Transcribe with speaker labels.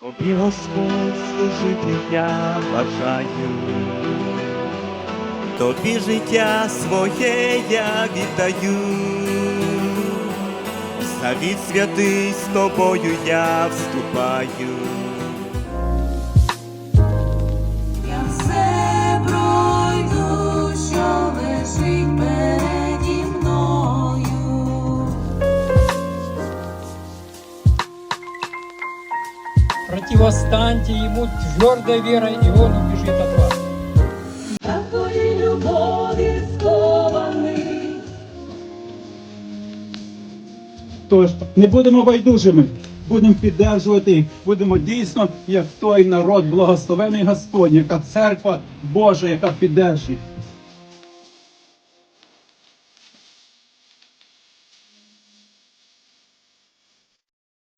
Speaker 1: Тобі Господь служити я бажаю. Тобі життя своє я віддаю. Завіт святий з тобою я вступаю.
Speaker 2: Противостаньте ему твердой верой, и он убежит от вас.
Speaker 3: Твоїй любові скований.
Speaker 4: Тож не будемо байдужими, будемо піддержувати, їх, будемо дійсно, як той народ, благословений Господь, яка церква Божа, яка піддержує.